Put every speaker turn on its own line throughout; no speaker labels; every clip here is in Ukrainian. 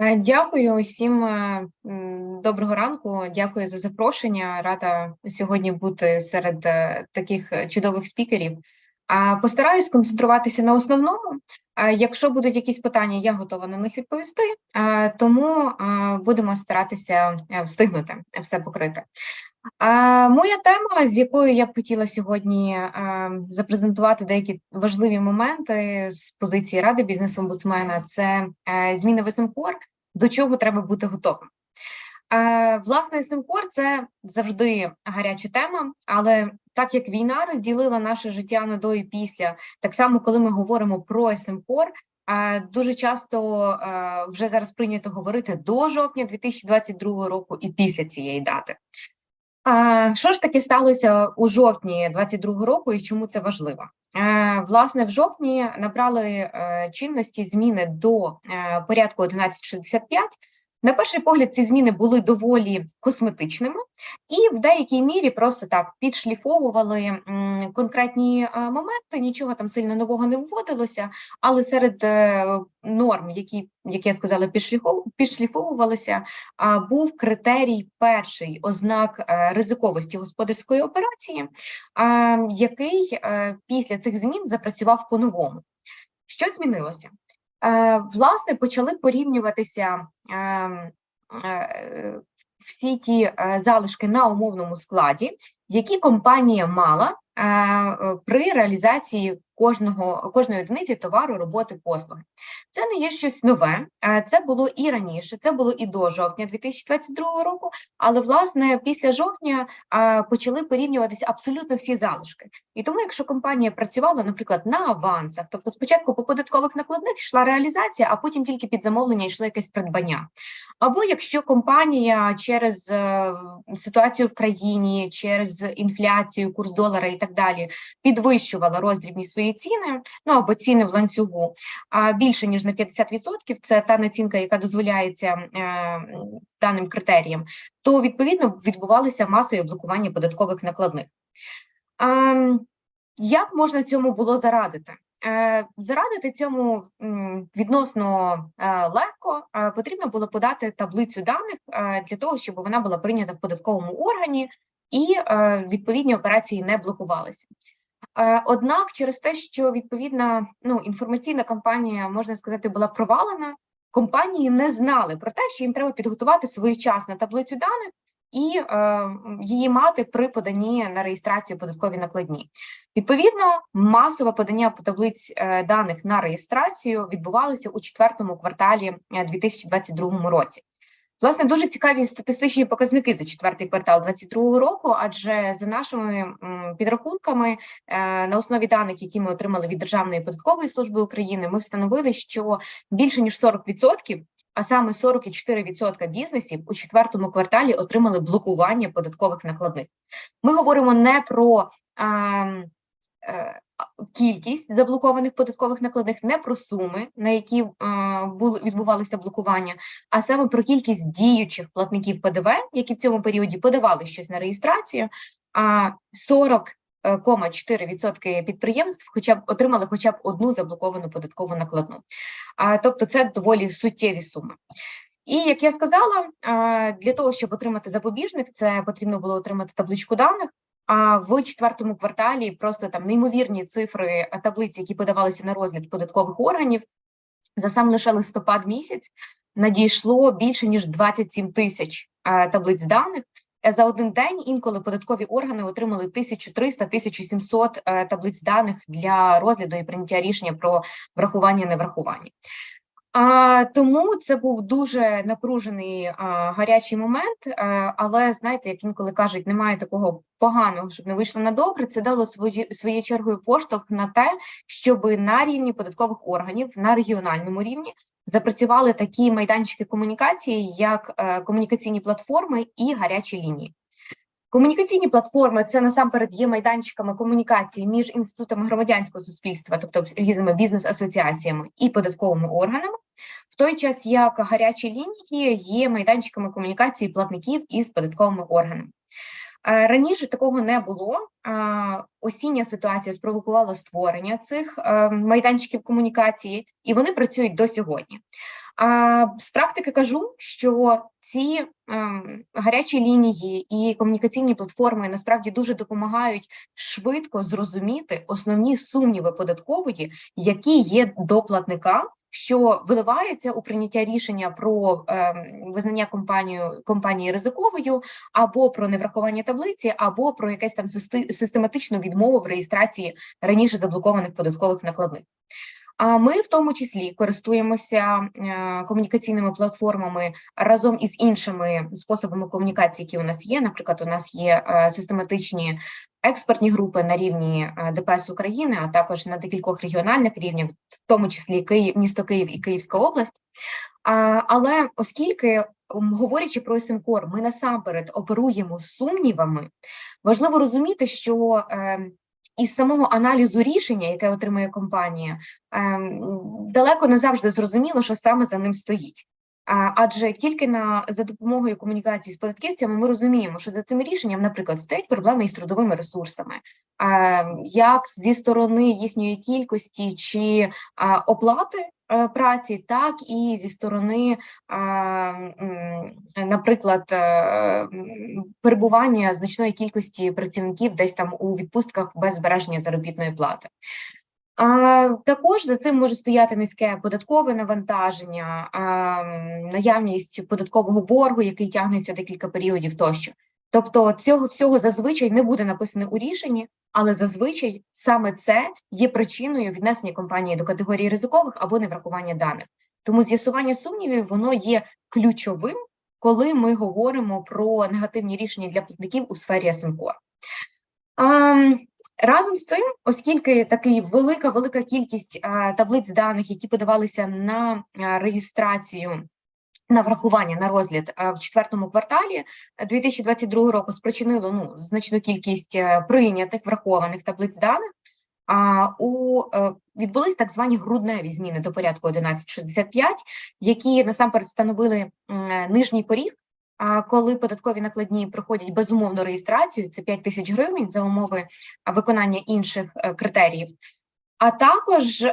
Е, Дякую усім. е, Доброго ранку. Дякую за запрошення. Рада сьогодні бути серед е, таких чудових спікерів. Постараюсь сконцентруватися на основному. Якщо будуть якісь питання, я готова на них відповісти. Тому будемо старатися встигнути все покрити. Моя тема, з якою я б хотіла сьогодні запрезентувати деякі важливі моменти з позиції ради бізнес-омбудсмена, це зміни в до чого треба бути готовим. Е, Власне, СМКОР – це завжди гаряча тема, але так як війна розділила наше життя на до і після, так само, коли ми говоримо про СМКОР, е, дуже часто е, вже зараз прийнято говорити до жовтня 2022 року і після цієї дати. Що ж таки сталося у жовтні 22 року і чому це важливо? Е, Власне, в жовтні набрали е, чинності зміни до е, порядку 1165. На перший погляд, ці зміни були доволі косметичними і в деякій мірі просто так підшліфовували конкретні е, моменти. Нічого там сильно нового не вводилося, але серед е, норм, які, як я сказала, підшліфовувалися, а, був критерій перший ознак е, ризиковості господарської операції, який е, після цих змін запрацював по-новому. Що змінилося? Е, Власне, почали порівнюватися ем, е, всі ті е, залишки на умовному складі, які компанія мала е, е, при реалізації кожного кожної одиниці товару, роботи, послуги. Це не є щось нове, е, це було і раніше, це було і до жовтня 2022 року. Але власне після жовтня е, почали порівнюватися абсолютно всі залишки. І тому, якщо компанія працювала, наприклад, на авансах, тобто спочатку по податкових накладних йшла реалізація, а потім тільки під замовлення йшло якесь придбання. Або якщо компанія через е, ситуацію в країні, через інфляцію, курс долара і так далі підвищувала роздрібні свої ціни, ну або ціни в ланцюгу, а більше ніж на 50%, це та націнка, яка дозволяється е, даним критеріям, то відповідно відбувалися масові блокування податкових накладних. Ем, Як можна цьому було зарадити? Е, Зарадити цьому відносно е, легко потрібно було подати таблицю даних для того, щоб вона була прийнята в податковому органі і відповідні операції не блокувалися. Е, Однак, через те, що відповідна ну, інформаційна кампанія, можна сказати, була провалена, компанії не знали про те, що їм треба підготувати своєчасно таблицю даних і е, її мати при поданні на реєстрацію податкові накладні. Відповідно, масове подання таблиць е, даних на реєстрацію відбувалося у четвертому кварталі е, 2022 році. Власне, дуже цікаві статистичні показники за четвертий квартал 2022 року, адже за нашими підрахунками, е, на основі даних, які ми отримали від Державної податкової служби України, ми встановили, що більше ніж 40%, а саме 44% бізнесів у четвертому кварталі отримали блокування податкових накладних. Ми говоримо не про а, е, кількість заблокованих податкових накладних, не про суми, на які е, були відбувалися блокування, а саме про кількість діючих платників ПДВ, які в цьому періоді подавали щось на реєстрацію. А 40,4% підприємств, хоча б отримали хоча б одну заблоковану податкову накладну. А тобто, це доволі суттєві суми. І як я сказала, для того, щоб отримати запобіжник, це потрібно було отримати табличку даних. А в четвертому кварталі просто там неймовірні цифри а, таблиць, які подавалися на розгляд податкових органів. За сам лише листопад місяць надійшло більше ніж 27 тисяч таблиць даних. Е, За один день інколи податкові органи отримали 1300-1700 е, таблиць даних для розгляду і прийняття рішення про врахування неврахування. А, тому це був дуже напружений а, гарячий момент. А, але знаєте, як інколи кажуть, немає такого поганого, щоб не вийшло на добре. Це дало свої своєю чергою поштовх на те, щоб на рівні податкових органів на регіональному рівні запрацювали такі майданчики комунікації, як е, комунікаційні платформи і гарячі лінії. Комунікаційні платформи це насамперед є майданчиками комунікації між інститутами громадянського суспільства, тобто різними бізнес-асоціаціями і податковими органами, в той час як гарячі лінії є майданчиками комунікації платників із податковими органами. Е, Раніше такого не було. Е, Осіння ситуація спровокувала створення цих е, майданчиків комунікації, і вони працюють до сьогодні. З практики кажу, що ці ем, гарячі лінії і комунікаційні платформи насправді дуже допомагають швидко зрозуміти основні сумніви податкової, які є до платника. Що виливається у прийняття рішення про е, визнання компанію компанії ризиковою, або про неврахування таблиці, або про якесь там систематичну відмову в реєстрації раніше заблокованих податкових накладних. А ми в тому числі користуємося е, комунікаційними платформами разом із іншими способами комунікації, які у нас є. Наприклад, у нас є е, систематичні експертні групи на рівні е, ДПС України, а також на декількох регіональних рівнях, в тому числі Київ, місто Київ і Київська область. Але оскільки говорячи про СМКОР, ми насамперед оперуємо сумнівами, важливо розуміти, що із самого аналізу рішення, яке отримує компанія, ем, далеко не завжди зрозуміло, що саме за ним стоїть. Адже тільки на за допомогою комунікації з податківцями ми розуміємо, що за цим рішенням, наприклад, стоять проблеми із трудовими ресурсами, як зі сторони їхньої кількості чи оплати праці, так і зі сторони, наприклад, е, перебування значної кількості працівників десь там у відпустках без збереження заробітної плати. Також за цим може стояти низьке податкове навантаження, наявність податкового боргу, який тягнеться декілька періодів тощо. Тобто цього всього зазвичай не буде написано у рішенні, але зазвичай саме це є причиною віднесення компанії до категорії ризикових або неврахування даних. Тому з'ясування сумнівів воно є ключовим, коли ми говоримо про негативні рішення для платників у сфері СМКО. Разом з цим, оскільки такий велика велика кількість таблиць даних, які подавалися на реєстрацію на врахування на розгляд в четвертому кварталі 2022 року спричинило ну значну кількість е, прийнятих врахованих таблиць даних. А у е, відбулись так звані грудневі зміни до порядку 1165, які насамперед встановили нижній поріг. Коли податкові накладні проходять безумовну реєстрацію, це 5 тисяч гривень за умови виконання інших е, критеріїв. А також е,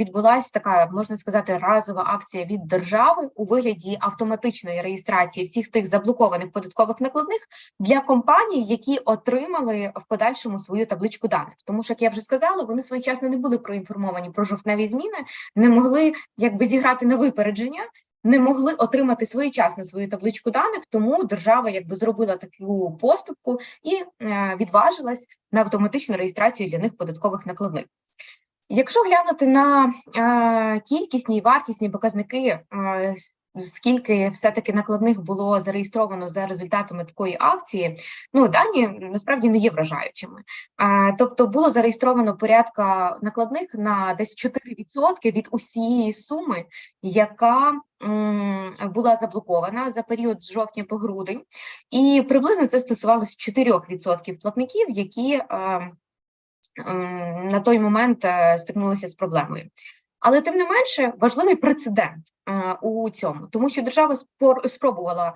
відбулася така, можна сказати, разова акція від держави у вигляді автоматичної реєстрації всіх тих заблокованих податкових накладних для компаній, які отримали в подальшому свою табличку даних. Тому що, як я вже сказала, вони своєчасно не були проінформовані про жовтневі зміни, не могли якби зіграти на випередження. Не могли отримати своєчасно свою табличку даних, тому держава якби зробила таку поступку і е, відважилась на автоматичну реєстрацію для них податкових накладних. Якщо глянути на е, кількісні і вартісні показники, е, скільки все-таки накладних було зареєстровано за результатами такої акції, ну дані насправді не є вражаючими. Е, тобто було зареєстровано порядка накладних на десь 4% від усієї суми, яка була заблокована за період з жовтня по грудень, і приблизно це стосувалося 4% платників, які на той момент е, стикнулися з проблемою. Але тим не менше важливий прецедент е, у цьому, тому що держава спробувала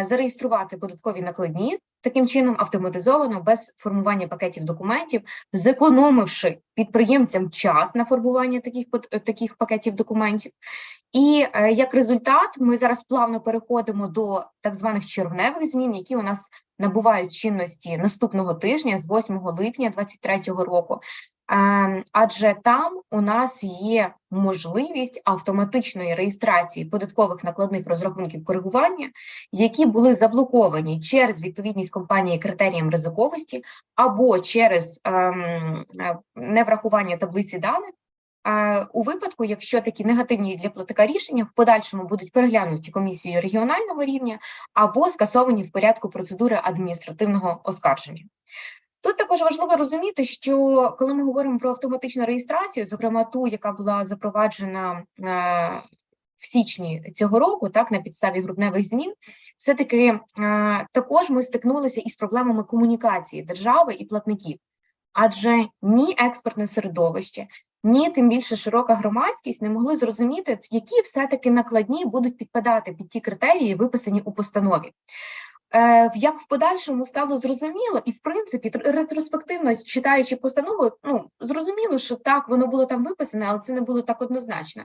е, зареєструвати податкові накладні таким чином автоматизовано без формування пакетів документів, зекономивши підприємцям час на формування таких таких пакетів документів. І як результат, ми зараз плавно переходимо до так званих червневих змін, які у нас набувають чинності наступного тижня з 8 липня 2023 року. Ем, адже там у нас є можливість автоматичної реєстрації податкових накладних розрахунків коригування, які були заблоковані через відповідність компанії критеріям ризиковості або через ем, неврахування таблиці даних. У випадку, якщо такі негативні для платика рішення в подальшому будуть переглянуті комісією регіонального рівня або скасовані в порядку процедури адміністративного оскарження. Тут також важливо розуміти, що коли ми говоримо про автоматичну реєстрацію, зокрема ту, яка була запроваджена е, в січні цього року, так на підставі грудневих змін, все таки е, також ми стикнулися із проблемами комунікації держави і платників, адже ні експертне середовище, ні, тим більше широка громадськість не могли зрозуміти, які все таки накладні будуть підпадати під ті критерії, виписані у постанові. Е, як в подальшому стало зрозуміло, і в принципі, ретроспективно читаючи постанову, ну зрозуміло, що так воно було там виписане, але це не було так однозначно.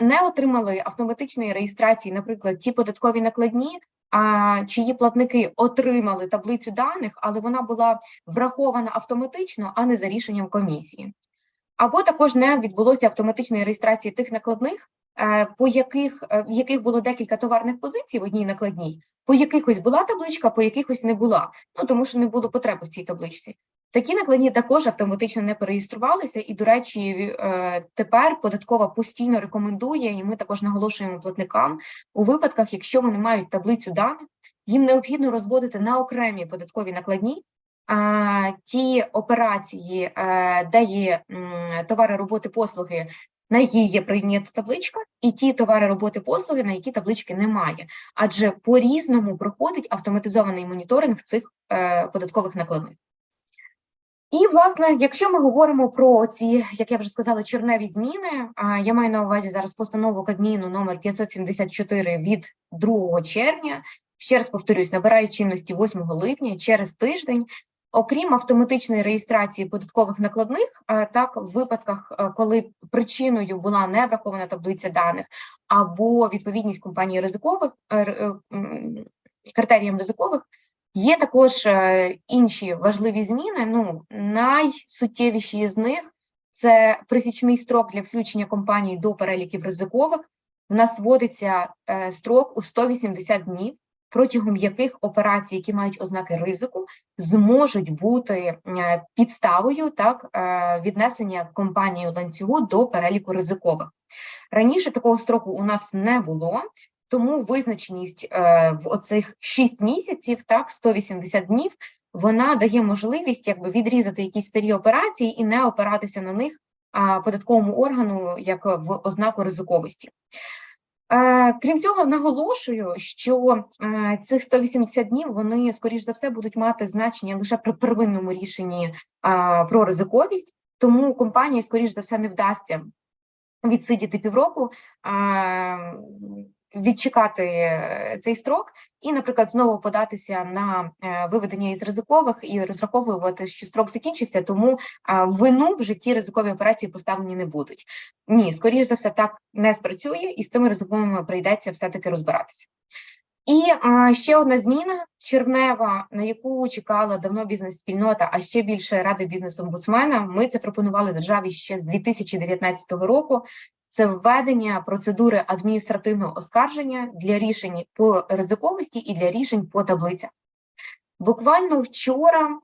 не отримали автоматичної реєстрації, наприклад, ті податкові накладні, чиї платники отримали таблицю даних, але вона була врахована автоматично, а не за рішенням комісії. Або також не відбулося автоматичної реєстрації тих накладних, е, по яких е, в яких було декілька товарних позицій в одній накладній, по якихось була табличка, по якихось не була. Ну тому що не було потреби в цій табличці. Такі накладні також автоматично не переєструвалися, і, до речі, е, тепер податкова постійно рекомендує, і ми також наголошуємо платникам у випадках, якщо вони мають таблицю даних, їм необхідно розводити на окремі податкові накладні ті операції, е, де є товари роботи послуги, на які є прийнята табличка, і ті товари роботи послуги, на які таблички немає, адже по різному проходить автоматизований моніторинг цих е, податкових накладних. І, власне, якщо ми говоримо про ці, як я вже сказала, черневі зміни, я маю на увазі зараз постанову Кабміну номер 574 від 2 червня. Ще раз повторюсь, набирає чинності 8 липня через тиждень. Окрім автоматичної реєстрації податкових накладних, так в випадках, е, коли причиною була не врахована таблиця даних або відповідність компанії ризикових е, е, критеріям ризикових, Є також е, інші важливі зміни. Ну найсуттєвіші з них це присічний строк для включення компаній до переліків ризикових. У нас вводиться е, строк у 180 днів, протягом яких операції, які мають ознаки ризику, зможуть бути е, підставою так е, віднесення компанії ланцюгу до переліку ризикових. Раніше такого строку у нас не було. Тому визначеність е, в оцих 6 місяців, так 180 днів, вона дає можливість якби відрізати якісь старі операції і не опиратися на них податковому органу як в ознаку ризиковості. Е, крім цього, наголошую, що е, цих 180 днів вони, скоріш за все, будуть мати значення лише при первинному рішенні про ризиковість, тому компанії, скоріш за все, не вдасться відсидіти півроку. Відчекати е, цей строк і, наприклад, знову податися на е, виведення із ризикових і розраховувати, що строк закінчився, тому вину в житті ризикові операції поставлені не будуть. Ні, скоріш за все, так не спрацює, і з цими ризиковими прийдеться все таки розбиратися. І а, ще одна зміна червнева, на яку чекала давно бізнес-спільнота, а ще більше ради бізнес-омбудсмена. Ми це пропонували державі ще з 2019 року це введення процедури адміністративного оскарження для рішень по ризиковості і для рішень по таблицях. Буквально вчора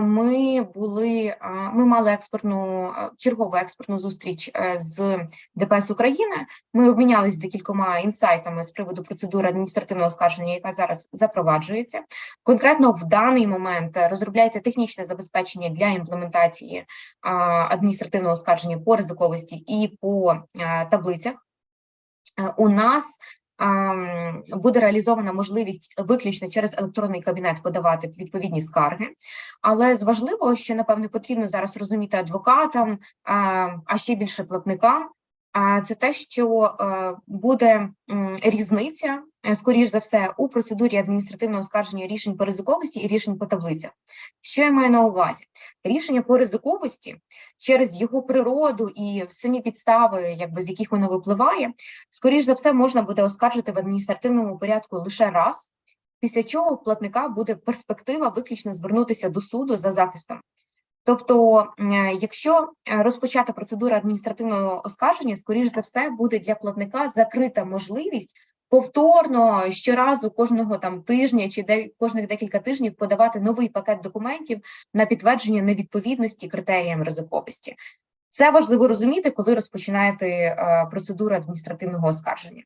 ми були, е, ми мали експертну е, чергову експертну зустріч з ДПС України. Ми обмінялись декількома інсайтами з приводу процедури адміністративного оскарження, яка зараз запроваджується. Конкретно в даний момент розробляється технічне забезпечення для імплементації адміністративного оскарження по ризиковості і по таблицях. У нас буде реалізована можливість виключно через електронний кабінет подавати відповідні скарги, але з важливого, що напевне потрібно зараз розуміти адвокатам, а ще більше платникам, це те, що е, буде різниця, е, скоріш за все, у процедурі адміністративного оскарження рішень по ризиковості і рішень по таблицях. Що я маю на увазі? Рішення по ризиковості через його природу і самі підстави, якби з яких воно випливає, скоріш за все, можна буде оскаржити в адміністративному порядку лише раз, після чого платника буде перспектива виключно звернутися до суду за захистом. Тобто, е, якщо е, розпочата процедура адміністративного оскарження, скоріш за все, буде для платника закрита можливість повторно щоразу кожного там тижня чи де кожних декілька тижнів подавати новий пакет документів на підтвердження невідповідності критеріям ризиковості. Це важливо розуміти, коли розпочинаєте е, процедуру адміністративного оскарження.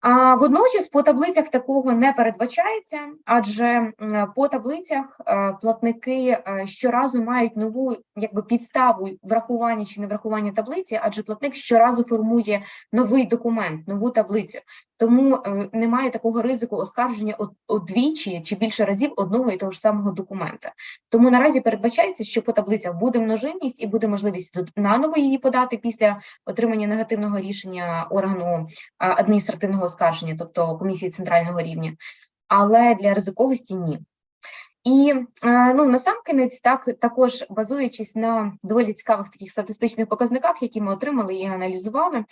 А водночас по таблицях такого не передбачається, адже по таблицях е, платники е, щоразу мають нову якби підставу врахування чи не врахування таблиці, адже платник щоразу формує новий документ, нову таблицю. Тому е, немає такого ризику оскарження одвічі чи більше разів одного і того ж самого документа. Тому наразі передбачається, що по таблицях буде множинність і буде можливість наново її подати після отримання негативного рішення органу адміністративного оскарження, тобто комісії центрального рівня, але для ризиковості ні. І е, ну насамкінець, так також базуючись на доволі цікавих таких статистичних показниках, які ми отримали і аналізували.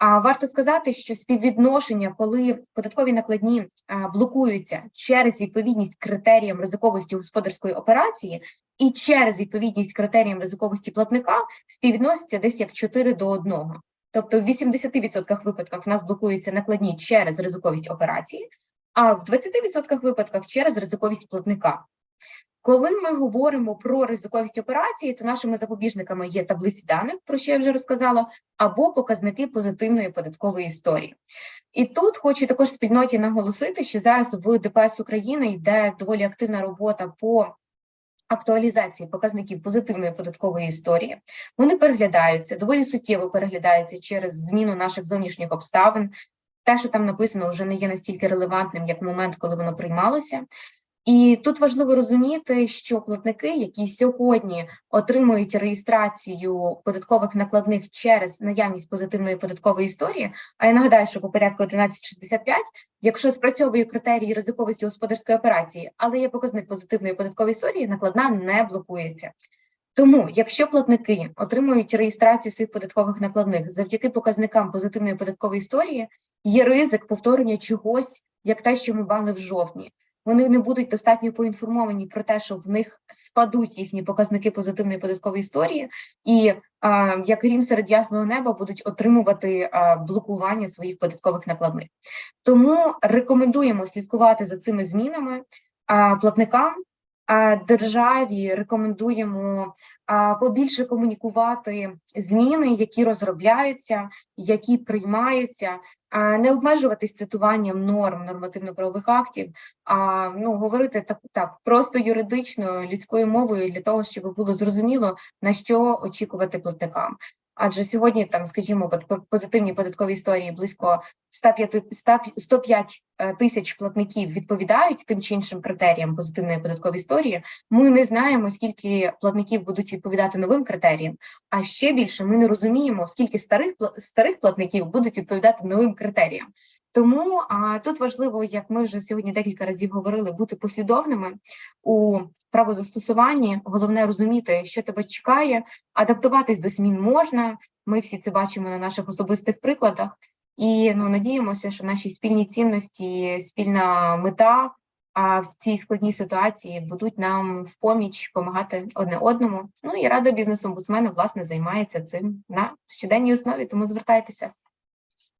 А варто сказати, що співвідношення, коли податкові накладні блокуються через відповідність критеріям ризиковості господарської операції і через відповідність критеріям ризиковості платника, співвідноситься десь як 4 до 1. Тобто в 80% випадках в нас блокуються накладні через ризиковість операції, а в 20% випадках через ризиковість платника. Коли ми говоримо про ризиковість операції, то нашими запобіжниками є таблиці даних, про що я вже розказала, або показники позитивної податкової історії. І тут хочу також спільноті наголосити, що зараз в ДПС України йде доволі активна робота по актуалізації показників позитивної податкової історії. Вони переглядаються, доволі суттєво переглядаються через зміну наших зовнішніх обставин. Те, що там написано, вже не є настільки релевантним, як момент, коли воно приймалося. І тут важливо розуміти, що платники, які сьогодні отримують реєстрацію податкових накладних через наявність позитивної податкової історії, а я нагадаю, що по порядку 1165, якщо спрацьовує критерії ризиковості господарської операції, але є показник позитивної податкової історії, накладна не блокується. Тому, якщо платники отримують реєстрацію своїх податкових накладних завдяки показникам позитивної податкової історії, є ризик повторення чогось, як те, що ми бали в жовтні вони не будуть достатньо поінформовані про те, що в них спадуть їхні показники позитивної податкової історії, і а, як рім серед ясного неба будуть отримувати а, блокування своїх податкових накладних. Тому рекомендуємо слідкувати за цими змінами а, платникам. Державі рекомендуємо побільше комунікувати зміни, які розробляються, які приймаються, не обмежуватись цитуванням норм нормативно-правових актів, а ну говорити так так просто юридично людською мовою для того, щоб було зрозуміло на що очікувати платникам. Адже сьогодні там, скажімо, позитивні податкові історії близько 105, 105 е, тисяч платників відповідають тим чи іншим критеріям позитивної податкової історії. Ми не знаємо, скільки платників будуть відповідати новим критеріям. А ще більше ми не розуміємо, скільки старих старих платників будуть відповідати новим критеріям. Тому а тут важливо, як ми вже сьогодні декілька разів говорили, бути послідовними у правозастосуванні. Головне розуміти, що тебе чекає, адаптуватись до змін можна. Ми всі це бачимо на наших особистих прикладах, і ну надіємося, що наші спільні цінності, спільна мета. А в цій складній ситуації будуть нам в поміч допомагати одне одному. Ну і рада бізнес омбудсмена власне займається цим на щоденній основі. Тому звертайтеся.